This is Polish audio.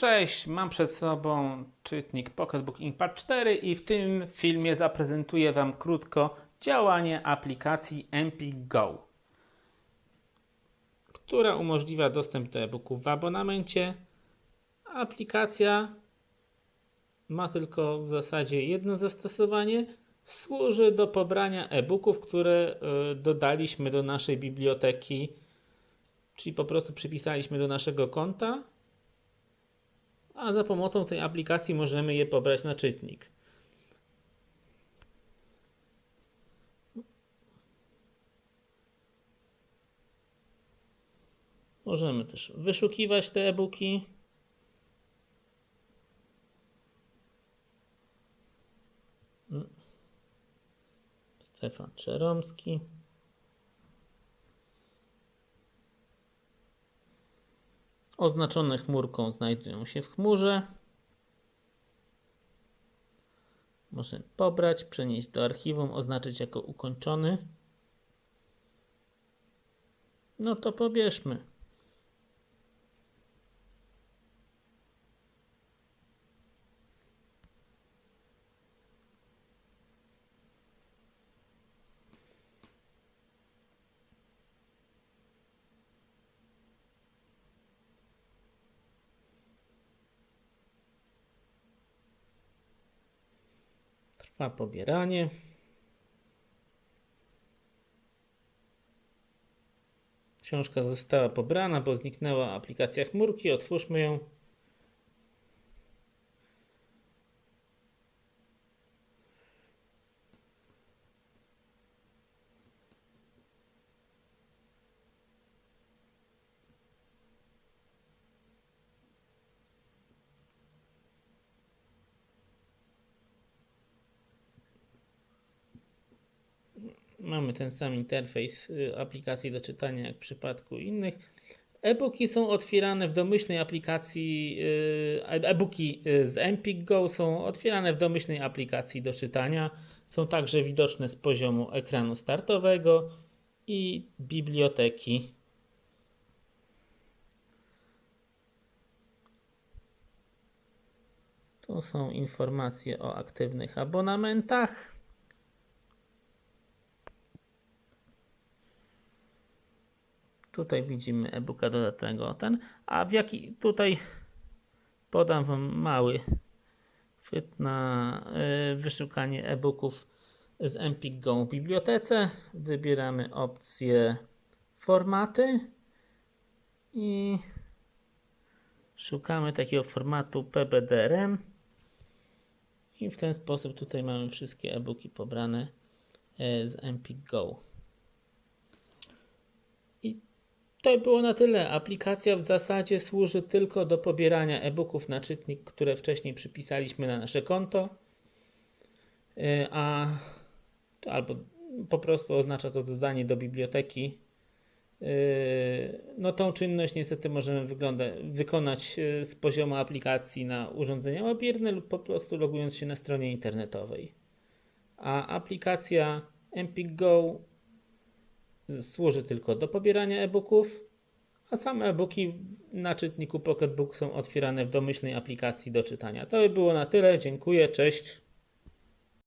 Cześć, mam przed sobą czytnik Pocketbook Inkpad 4 i w tym filmie zaprezentuję Wam krótko działanie aplikacji Empik Go, która umożliwia dostęp do e-booków w abonamencie. Aplikacja ma tylko w zasadzie jedno zastosowanie. Służy do pobrania e-booków, które y, dodaliśmy do naszej biblioteki, czyli po prostu przypisaliśmy do naszego konta a za pomocą tej aplikacji możemy je pobrać na czytnik. Możemy też wyszukiwać te e-booki. Stefan Czeromski. Oznaczone chmurką znajdują się w chmurze. Możemy pobrać, przenieść do archiwum, oznaczyć jako ukończony. No to pobierzmy. Trwa pobieranie. Książka została pobrana, bo zniknęła aplikacja chmurki. Otwórzmy ją. Mamy ten sam interfejs y, aplikacji do czytania jak w przypadku innych. E-booki są otwierane w domyślnej aplikacji, y, e-booki y, z Empik Go są otwierane w domyślnej aplikacji do czytania. Są także widoczne z poziomu ekranu startowego i biblioteki. Tu są informacje o aktywnych abonamentach. Tutaj widzimy e-booka dodatnego ten, a w jaki tutaj podam Wam mały chwyt na y, wyszukanie e-booków z Empik Go w bibliotece. Wybieramy opcję formaty i szukamy takiego formatu PBDRM i w ten sposób tutaj mamy wszystkie e-booki pobrane y, z Empik Go. To było na tyle. Aplikacja w zasadzie służy tylko do pobierania e-booków na czytnik, które wcześniej przypisaliśmy na nasze konto. Yy, A albo po prostu oznacza to dodanie do biblioteki. Yy, No tą czynność niestety możemy wykonać yy, z poziomu aplikacji na urządzenia mobilne lub po prostu logując się na stronie internetowej. A aplikacja Go służy tylko do pobierania e-booków, a same e-booki na czytniku Pocketbook są otwierane w domyślnej aplikacji do czytania. To by było na tyle. Dziękuję, cześć.